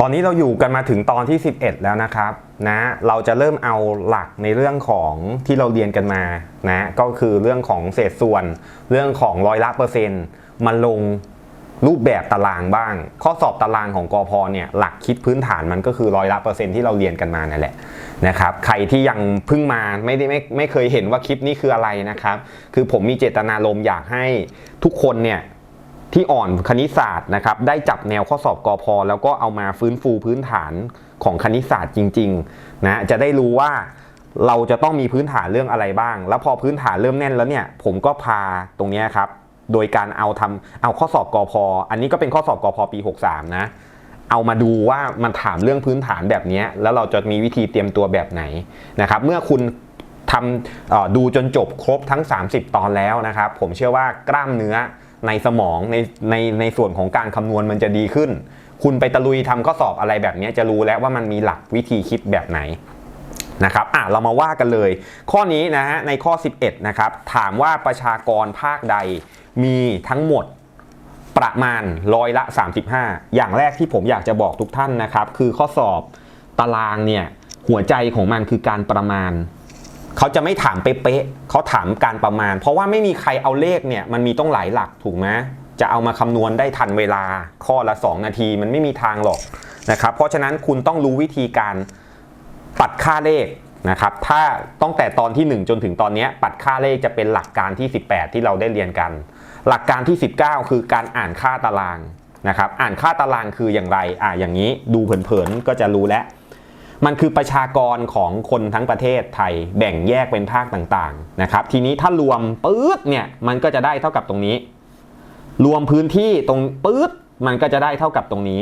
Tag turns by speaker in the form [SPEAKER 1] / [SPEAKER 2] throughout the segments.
[SPEAKER 1] ตอนนี้เราอยู่กันมาถึงตอนที่ 11 แล้วนะครับนะเราจะเริ่มเอาหลักในเรื่องของที่เราเรียนกันมานะก็คือเรื่องของเศษส่วน เรื่องของร้อยละเปอร์เซ็นต์มาลงรูปแบบตารางบ้าง ข้อสอบตารางของกอพเนี่ยหลักคิดพื้นฐานมันก็คือร้อยละเปอร์เซ็นต์ที่เราเรียนกันมานั่นแหละนะครับใครที่ยังเพิ่งมาไม่ได้ไม่ไม่เคยเห็นว่าคลิปนี้คืออะไรนะครับ คือผมมีเจตนารมณ์อยากให้ทุกคนเนี่ย ที่อ่อนคณิตศาสตร์นะครับได้จับแนวข้อสอบกอพอแล้วก็เอามาฟื้นฟูพื้นฐานของคณิตศาสตร์จริงๆนะจะได้รู้ว่าเราจะต้องมีพื้นฐานเรื่องอะไรบ้าง แล้วพอพื้นฐานเริ่มแน่นแล้วเนี่ย ผมก็พาตรงนี้ครับ โดยการเอาทำเอาข้อสอบกอพออันนี้ก็เป็นข้อสอบกอพอปี 63 นะ เอามาดูว่ามันถามเรื่องพื้นฐานแบบนี้แล้วเราจะมีวิธีเตรียมตัวแบบไหนนะครับ เมื่อคุณทำดูจนจบครบทั้ง 30 ตอนแล้วนะครับ ผมเชื่อว่ากล้ามเนื้อ ในสมองในในในส่วนของการคำนวณมันจะดีขึ้น คุณไปตะลุยทำข้อสอบอะไรแบบนี้จะรู้แล้วว่ามันมีหลักวิธีคิดแบบไหนนะครับอะเรามาว่ากันเลย ข้อนี้นะฮะในข้อ 11นะครับถามว่าประชากรภาคใดมีทั้งหมดประมาณร้อยละ 35 อย่างแรกที่ผมอยากจะบอกทุกท่านนะครับ คือข้อสอบตารางเนี่ยหัวใจของมันคือการประมาณ เขาจะไม่ถามเป๊ะๆเขาถามการประมาณ เพราะว่าไม่มีใครเอาเลขเนี่ยมันมีต้องหลายหลักถูกไหมจะเอามาคำนวณได้ทันเวลาข้อละ 2 นาที มันไม่มีทางหรอกนะครับ เพราะฉะนั้นคุณต้องรู้วิธีการปัดค่าเลขนะครับ ถ้าตั้งแต่ตอนที่ 1 จนถึงตอนนี้ปัดค่าเลขจะเป็นหลักการที่ 18 ที่เราได้เรียนกัน หลักการที่ 19 คือการอ่านค่าตารางนะครับ อ่านค่าตารางคืออย่างไร อ่าอย่างนี้ดูเผินๆก็จะรู้แล้ว มันคือประชากรของคนทั้งประเทศไทยแบ่งแยกเป็นภาคต่างๆนะครับ ทีนี้ถ้ารวมปื๊ดเนี่ยมันก็จะได้เท่ากับตรงนี้ รวมพื้นที่ตรงปื๊ดมันก็จะได้เท่ากับตรงนี้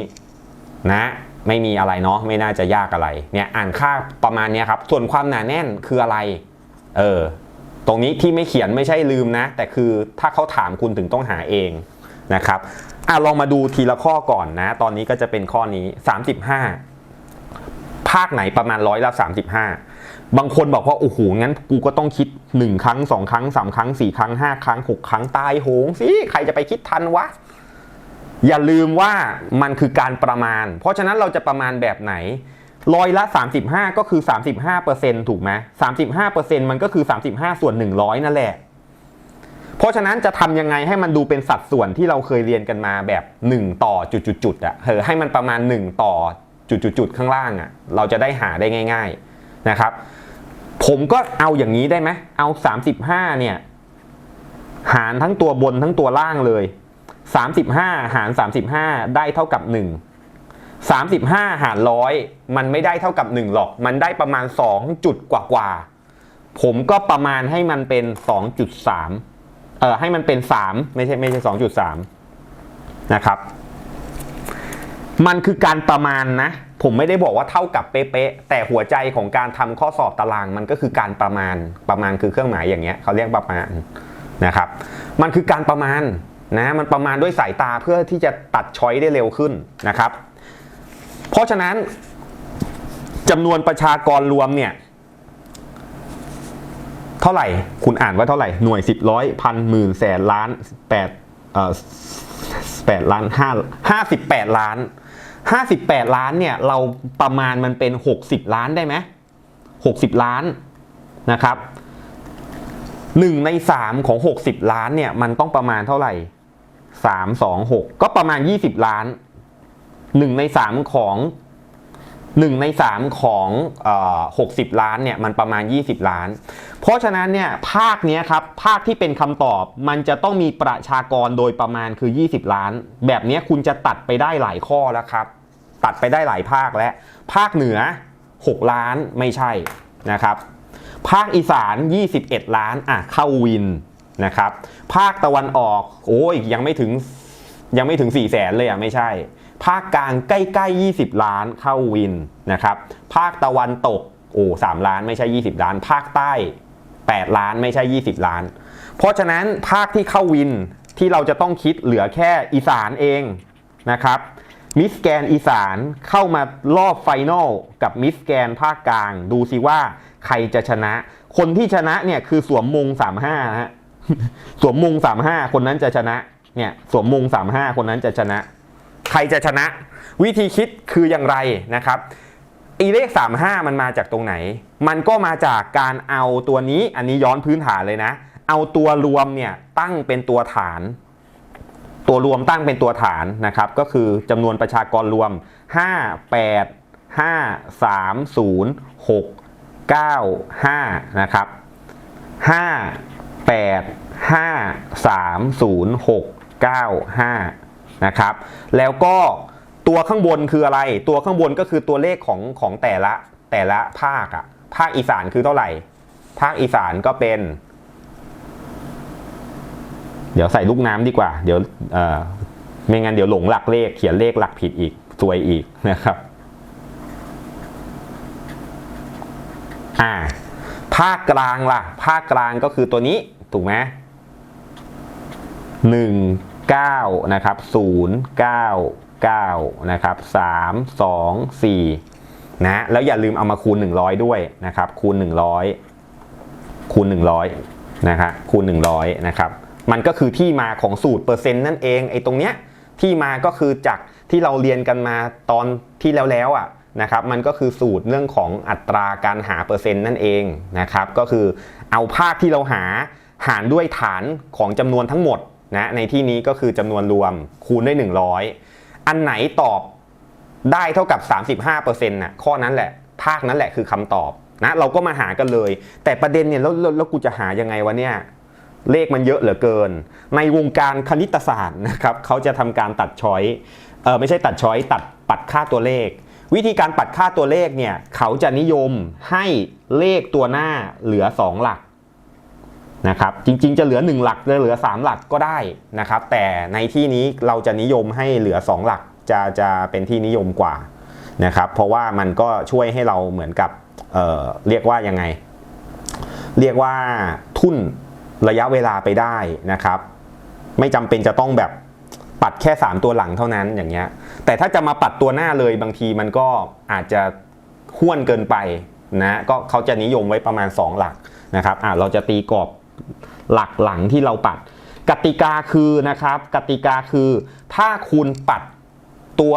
[SPEAKER 1] นะไม่มีอะไรเนาะไม่น่าจะยากอะไรเนี่ยอ่านค่าประมาณเนี้ยครับ ส่วนความหนาแน่นคืออะไรเออตรงนี้ที่ไม่เขียนไม่ใช่ลืมนะ แต่คือถ้าเขาถามคุณถึงต้องหาเองนะครับอะลองมาดูทีละข้อก่อนนะ ตอนนี้ก็จะเป็นข้อนี้ 35 ภาคไหนประมาณร้อยละ35 บางคนบอกว่า โอ้โห งั้นกูก็ต้องคิด 1 ครั้ง 2 ครั้ง 3 ครั้ง 4 ครั้ง 5 ครั้ง 6 ครั้งตายโหงสิ ใครจะไปคิดทันวะ อย่าลืมว่ามันคือการประมาณ เพราะฉะนั้นเราจะประมาณแบบไหนร้อยละ 35 ก็คือ 35%ถูกไหม35%มันก็คือ 35 ส่วน 100 นั่นแหละ เพราะฉะนั้นจะทำยังไงให้มันดูเป็นสัดส่วนที่เราเคยเรียนกันมาแบบ 1 ต่อจุดๆๆอะเออให้มันประมาณ 1 ต่อ จุดๆข้างล่างอะเราจะได้หาได้ง่าย ๆนะครับ ผมก็เอาอย่างนี้ได้ไหมเอา 35เนี่ยหารทั้งตัวบนทั้งตัวล่างเลย 35 หาร 35 ได้เท่ากับ 1 35 หารร้อยมันไม่ได้เท่ากับ 1 หรอก มันได้ประมาณ 2 จุดกว่าๆผมก็ประมาณให้มันเป็น 2.3 เอ่อให้มันเป็น 3 ไม่ใช่ไม่ใช่ 2.3 นะครับ มันคือการประมาณนะ ผมไม่ได้บอกว่าเท่ากับเป๊ะๆแต่หัวใจของการทำข้อสอบตารางมันก็คือการประมาณประมาณคือเครื่องหมายอย่างเงี้ยเขาเรียกประมาณนะครับ มันคือการประมาณนะมันประมาณด้วยสายตาเพื่อที่จะตัดช้อยได้เร็วขึ้นนะครับ เพราะฉะนั้นจำนวนประชากรรวมเนี่ยเท่าไหร่ คุณอ่านว่าเท่าไหร่ หน่วยสิบร้อยพันหมื่นแสนล้านแปดเอ่อแปดล้านห้าห้าสิบแปดล้าน ห้าสิบแปดล้านเนี่ยเราประมาณมันเป็นหกสิบล้านได้ไหมหกสิบล้านนะครับหนึ่งในสามของหกสิบล้านเนี่ยมันต้องประมาณเท่าไหร่สามสองหกก็ประมาณยี่สิบล้านหนึ่งในสามของ หนึ่งในสามของหกสิบล้านเนี่ยมันประมาณ 20 ล้าน เพราะฉะนั้นเนี่ยภาคเนี้ยครับภาคที่เป็นคำตอบมันจะต้องมีประชากรโดยประมาณคือ 20 ล้าน แบบนี้คุณจะตัดไปได้หลายข้อแล้วครับ ตัดไปได้หลายภาคแล้วภาคเหนือ 6 ล้านไม่ใช่นะครับ ภาคอีสาน 21 ล้านอะเข้าวินนะครับ ภาคตะวันออกโอ้ยยังไม่ถึงยังไม่ถึง4แสนเลยอะไม่ใช่ ภาคกลางใกล้ๆ 20 ล้านเข้าวินนะครับภาคตะวันตกโอ้สามล้านไม่ใช่ 20 ล้าน ภาคใต้ 8 ล้านไม่ใช่ 20 ล้าน เพราะฉะนั้นภาคที่เข้าวินที่เราจะต้องคิดเหลือแค่อีสานเองนะครับมิสแกนอีสานเข้ามารอบไฟนอลกับมิสแกนภาคกลาง ดูสิว่าใครจะชนะ คนที่ชนะเนี่ยคือสวมมง 35นะฮะสวมมง 35 คนนั้นจะชนะเนี่ยสวมมง 35 คนนั้นจะชนะ ใครจะชนะ วิธีคิดคืออย่างไรนะครับอีเลข 35 มันมาจากตรงไหน มันก็มาจากการเอาตัวนี้อันนี้ย้อนพื้นฐานเลยนะ เอาตัวรวมเนี่ยตั้งเป็นตัวฐาน ตัวรวมตั้งเป็นตัวฐานนะครับก็คือจำนวนประชากรรวม 5 8 5 3 0 6 9 5นะครับ5 8 5 3 0 6 9 5 นะครับ แล้วก็ตัวข้างบนคืออะไร ตัวข้างบนก็คือตัวเลขของของแต่ละแต่ละภาคอะภาคอีสานคือเท่าไหร่ ภาคอีสานก็เป็น เดี๋ยวใส่ลูกน้ำดีกว่า เดี๋ยวเออไม่งั้นเดี๋ยวหลงหลักเลข เขียนเลขหลักผิดอีกซวยอีกนะครับอ่าภาคกลางล่ะ ภาคกลางก็คือตัวนี้ ถูกไหมหนึ่ง เก้านะครับศูนย์เก้าเก้านะครับสามสองสี่นะแล้วอย่าลืมเอามาคูณ 100 ด้วยนะครับคูณ 100 คูณ 100นะครับคูณ 100นะครับมันก็คือที่มาของสูตรเปอร์เซ็นต์นั่นเองไอ้ตรงเนี้ยที่มาก็คือจากที่เราเรียนกันมาตอนที่แล้วแล้วอะนะครับมันก็คือสูตรเรื่องของอัตราการหาเปอร์เซ็นต์นั่นเองนะครับก็คือเอาภาคที่เราหาหารด้วยฐานของจำนวนทั้งหมด นะในที่นี้ก็คือจำนวนรวมคูณด้วย 100 อันไหนตอบได้เท่ากับ 35%น่ะข้อนั้นแหละ ภาคนั้นแหละคือคำตอบนะเราก็มาหากันเลย แต่ประเด็นเนี่ยแล้วแล้วแล้วกูจะหายังไงวะเนี่ยเลขมันเยอะเหลือเกิน ในวงการคณิตศาสตร์นะครับเขาจะทำการตัดช้อยเออไม่ใช่ตัดช้อยตัดปัดค่าตัวเลข วิธีการปัดค่าตัวเลขเนี่ยเขาจะนิยมให้เลขตัวหน้าเหลือ 2 หลัก นะครับจริงๆจะเหลือ 1 หลักจะเหลือ 3 หลักก็ได้นะครับ แต่ในที่นี้เราจะนิยมให้เหลือ 2 หลักจะจะเป็นที่นิยมกว่านะครับ เพราะว่ามันก็ช่วยให้เราเหมือนกับเเรียกว่ายังไง เรียกว่าทุ่นระยะเวลาไปได้นะครับ ไม่จำเป็นจะต้องแบบปัดแค่ 3 ตัวหลังเท่านั้นอย่างเงี้ย แต่ถ้าจะมาปัดตัวหน้าเลยบางทีมันก็อาจจะห้วนเกินไปนะก็เขาจะนิยมไว้ประมาณ 2 หลักนะครับอะเราจะตีกรอบ หลักหลังที่เราปัด กติกาคือนะครับ กติกาคือถ้าคุณปัดตัว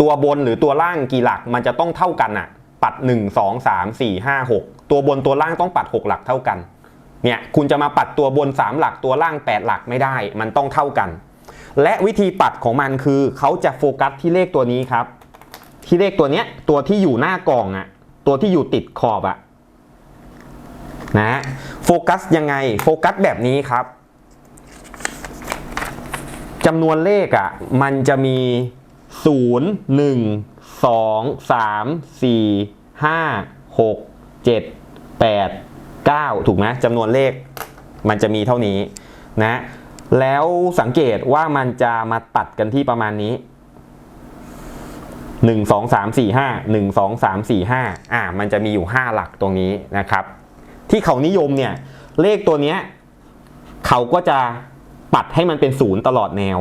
[SPEAKER 1] ตัวบนหรือตัวล่างกี่หลักมันจะต้องเท่ากันอะปัด 1 2 3 4 5 6 ตัวบนตัวล่างต้องปัด 6 หลักเท่ากันเนี่ยคุณจะมาปัดตัวบน 3 หลักตัวล่าง 8 หลักไม่ได้ มันต้องเท่ากัน และวิธีปัดของมันคือเขาจะโฟกัสที่เลขตัวนี้ครับ ที่เลขตัวเนี้ยตัวที่อยู่หน้ากล่องอะตัวที่อยู่ติดขอบอะ นะโฟกัสยังไงโฟกัสแบบนี้ครับจำนวนเลขอะมันจะมี 0 1 2 3 4 5 6 7 8 9 ถูกไหมจำนวนเลขมันจะมีเท่านี้นะแล้วสังเกตว่ามันจะมาตัดกันที่ประมาณนี้ 1 2 3 4 5 1 2 3 4 5อ่ามันจะมีอยู่ 5 หลักตรงนี้นะครับ ที่เขานิยมเนี่ย เลขตัวเนี้ยเขาก็จะปัดให้มันเป็นศูนย์ตลอดแนว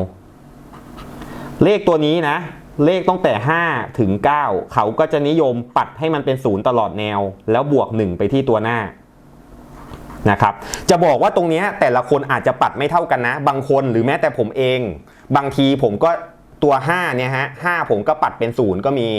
[SPEAKER 1] เลขตัวนี้นะ เลขตั้งแต่ 5 ถึง 9 เขาก็จะนิยมปัดให้มันเป็นศูนย์ตลอดแนว แล้วบวก 1 ไปที่ตัวหน้านะครับจะบอกว่าตรงนี้แต่ละคนอาจจะปัดไม่เท่ากันนะ บางคนหรือแม้แต่ผมเอง บางทีผมก็ ตัว5เนี่ยฮะ5ผมก็ปัดเป็นศูนย์ก็มี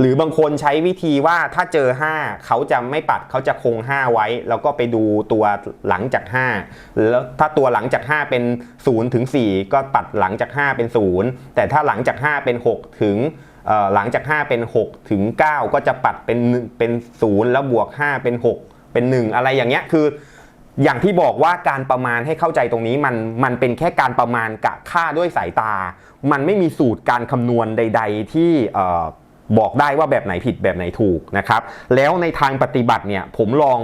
[SPEAKER 1] หรือบางคนใช้วิธีว่าถ้าเจอ 5 เขาจะไม่ปัดเขาจะคง 5 ไว้ แล้วก็ไปดูตัวหลังจาก 5 แล้วถ้าตัวหลังจาก 5 เป็น0ถึง4ก็ปัดหลังจาก 5 เป็น 0 แต่ถ้าหลังจาก 5 เป็น 6 ถึงหลังจาก 5 เป็น 6 ถึง 9 ก็จะปัดเป็นเป็น 0 แล้วบวก 5 เป็น 6 เป็น 1 อะไรอย่างเงี้ยคือ อย่างที่บอกว่าการประมาณให้เข้าใจตรงนี้มันมันเป็นแค่การประมาณกะค่าด้วยสายตา มันไม่มีสูตรการคำนวณใด ๆ ที่บอกได้ว่าแบบไหนผิดแบบไหนถูกนะครับ แล้วในทางปฏิบัติเนี่ยผมลอง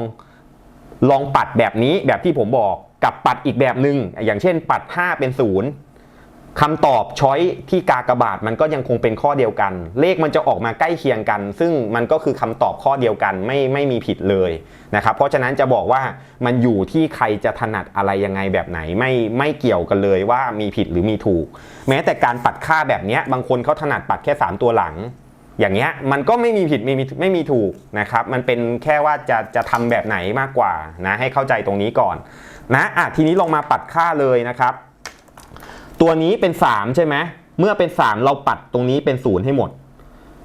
[SPEAKER 1] ลองปัดแบบนี้แบบที่ผมบอกกับปัดอีกแบบหนึง่งอย่างเช่นปัด 5 เป็นศูนย์ คำตอบช้อยที่กากบาทมันก็ยังคงเป็นข้อเดียวกัน เลขมันจะออกมาใกล้เคียงกัน ซึ่งมันก็คือคำตอบข้อเดียวกันไม่ไม่มีผิดเลยนะครับเพราะฉะนั้นจะบอกว่ามันอยู่ที่ใครจะถนัดอะไรยังไงแบบไหนไม่ไม่เกี่ยวกันเลยว่ามีผิดหรือมีถูก แม้แต่การปัดค่าแบบนี้บางคนเขาถนัดปัดแค่ 3 ตัวหลัง อย่างเงี้ยมันก็ไม่มีผิดไม่มีไม่มีถูกนะครับมันเป็นแค่ว่าจะจะทำแบบไหนมากกว่านะให้เข้าใจตรงนี้ก่อนนะอะทีนี้ลองมาปัดค่าเลยนะครับ ตัวนี้เป็น 3 ใช่ไหมเมื่อเป็น 3 เราปัดตรงนี้เป็น 0 ให้หมด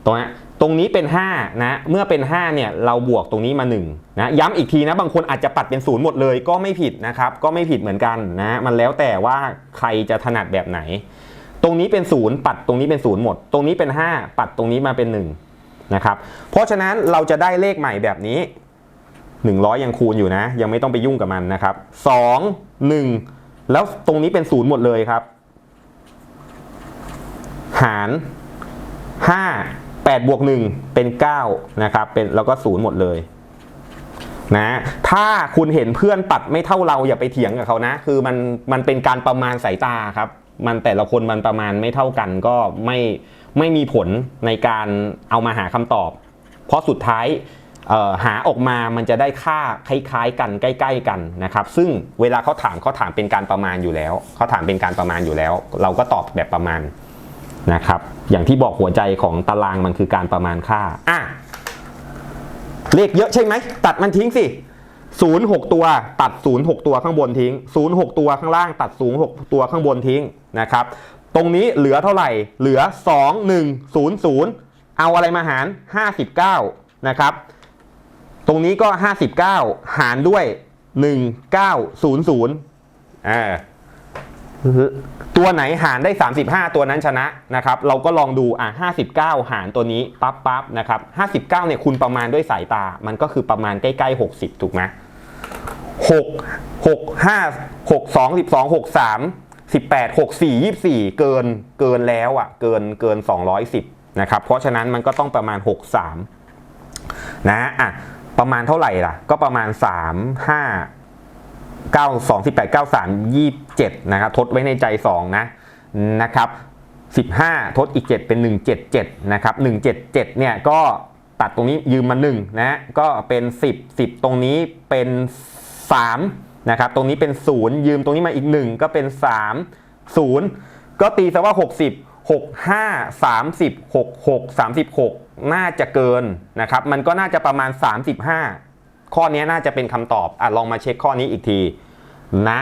[SPEAKER 1] ตรงนี้ตรงนี้เป็น5นะ เมื่อเป็น5เนี่ยเราบวกตรงนี้มา1นะย้ำอีกทีนะบางคนอาจจะปัดเป็น0หมดเลยก็ไม่ผิดนะครับ ก็ไม่ผิดเหมือนกันนะมันแล้วแต่ว่าใครจะถนัดแบบไหน ตรงนี้เป็น0ปัดตรงนี้เป็น0หมด ตรงนี้เป็น 5 ปัดตรงนี้มาเป็น1นะครับเพราะฉะนั้นเราจะได้เลขใหม่แบบนี้ 100 ยังคูณอยู่นะ ยังไม่ต้องไปยุ่งกับมันนะครับ 2 1 แล้วตรงนี้เป็น0หมดเลยครับ หาร 5 8บวก1เป็น9นะครับเป็นแล้วก็0หมดเลยนะถ้าคุณเห็นเพื่อนปัดไม่เท่าเราอย่าไปเถียงกับเขานะ คือมันมันเป็นการประมาณสายตาครับ มันแต่ละคนมันประมาณไม่เท่ากันก็ไม่ไม่มีผลในการเอามาหาคำตอบ เพราะสุดท้ายหาออกมามันจะได้ค่าคล้ายๆ กันใกล้ ๆ กันนะครับ ซึ่งเวลาเขาถามเขาถามเป็นการประมาณอยู่แล้วเขาถามเป็นการประมาณอยู่แล้ว เราก็ตอบแบบประมาณ นะครับ อย่างที่บอกหัวใจของตารางมันคือการประมาณค่าอะเลขเยอะใช่ไหม ตัดมันทิ้งสิศูนย์หกตัว ตัดศูนย์หกตัวข้างบนทิ้งศูนย์หกตัวข้างล่าง ตัดศูนย์หกตัวข้างบนทิ้งนะครับ ตรงนี้เหลือเท่าไหร่ เหลือสองหนึ่งศูนย์ศูนย์เอาอะไรมาหารห้าสิบเก้านะครับ ตรงนี้ก็ห้าสิบเก้าหารด้วยหนึ่งเก้าศูนย์ศูนย์อ่า ตัวไหนหารได้ 35 ตัวนั้นชนะนะครับ เราก็ลองดูอะ59 หารตัวนี้ปั๊บปั๊บนะครับ59เนี่ยคุณประมาณด้วยสายตา มันก็คือประมาณใกล้ๆ 60 ถูกไหม6 6 5 6 2 12 6 3 18 6 4 24เกินเกินแล้วอะ เกินเกิน210นะครับ เพราะฉะนั้นมันก็ต้องประมาณ63นะอะประมาณเท่าไหร่ล่ะ ก็ประมาณ3 5 9 2 18 9 3 27นะครับทดไว้ในใจ 2 นะนะครับ15 ทดอีก 7 เป็น 177นะครับ177เนี่ยก็ตัดตรงนี้ยืมมา1นะก็เป็น 10 10 ตรงนี้เป็น3นะครับตรงนี้เป็น 0 ยืมตรงนี้มาอีก 1 ก็เป็น 3 0 ก็ตีซะว่า 60 65 30 66 36 น่าจะเกินนะครับมันก็น่าจะประมาณ 35 ข้อนี้น่าจะเป็นคำตอบอะลองมาเช็คข้อนี้อีกทีนะ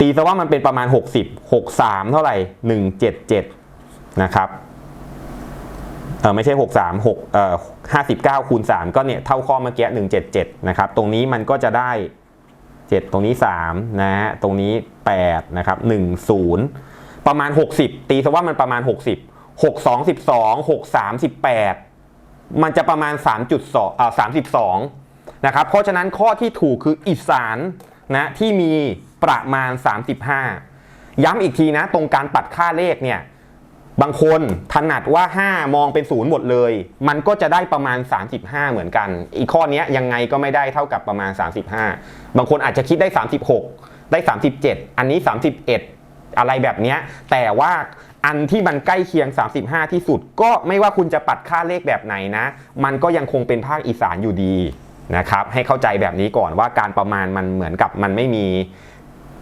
[SPEAKER 1] ตีซะว่ามันเป็นประมาณ 60 63 เท่าไหร่ 177 นะครับเออไม่ใช่ 63 6เอ่อ59คูณ3ก็เนี่ยเท่าข้อเมื่อกี้ 177 นะครับ ตรงนี้มันก็จะได้ 7 ตรงนี้ 3 นะฮะ ตรงนี้ 8 นะครับ 10 ประมาณ 60 ตีซะว่ามันประมาณ 60 62 12 63 18 มันจะประมาณ 3.2เอ่อ32 นะครับเพราะฉะนั้นข้อที่ถูกคืออีสานนะที่มีประมาณ 35 ย้ำอีกทีนะ ตรงการปัดค่าเลขเนี่ยบางคนถนัดว่า 5 มองเป็นศูนย์หมดเลย มันก็จะได้ประมาณ 35 เหมือนกัน อีกข้อนี้ยังไงก็ไม่ได้เท่ากับประมาณ 35 บางคนอาจจะคิดได้ 36 ได้ 37 อันนี้ 31 อะไรแบบนี้แต่ว่าอันที่มันใกล้เคียง 35 ที่สุด ก็ไม่ว่าคุณจะปัดค่าเลขแบบไหนนะ มันก็ยังคงเป็นภาคอีสานอยู่ดี นะครับให้เข้าใจแบบนี้ก่อนว่าการประมาณมันเหมือนกับมันไม่มี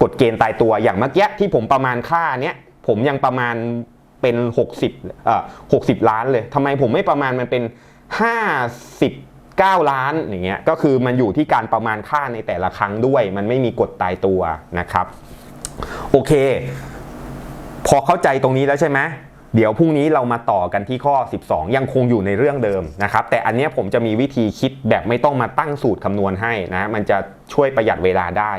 [SPEAKER 1] กฎเกณฑ์ตายตัวอย่างเมื่อกี้ที่ผมประมาณค่าเนี้ยผมยังประมาณเป็น 60เอ่อ60 ล้านเลยทำไมผมไม่ประมาณมันเป็น 59 ล้านอย่างเงี้ยก็คือมันอยู่ที่การประมาณค่าในแต่ละครั้งด้วย มันไม่มีกฎตายตัวนะครับ โอเค พอเข้าใจตรงนี้แล้วใช่ไหม เดี๋ยวพรุ่งนี้เรามาต่อกันที่ข้อ 12 ยังคงอยู่ในเรื่องเดิมนะครับ แต่อันนี้ผมจะมีวิธีคิดแบบไม่ต้องมาตั้งสูตรคำนวณให้นะ มันจะช่วยประหยัดเวลาได้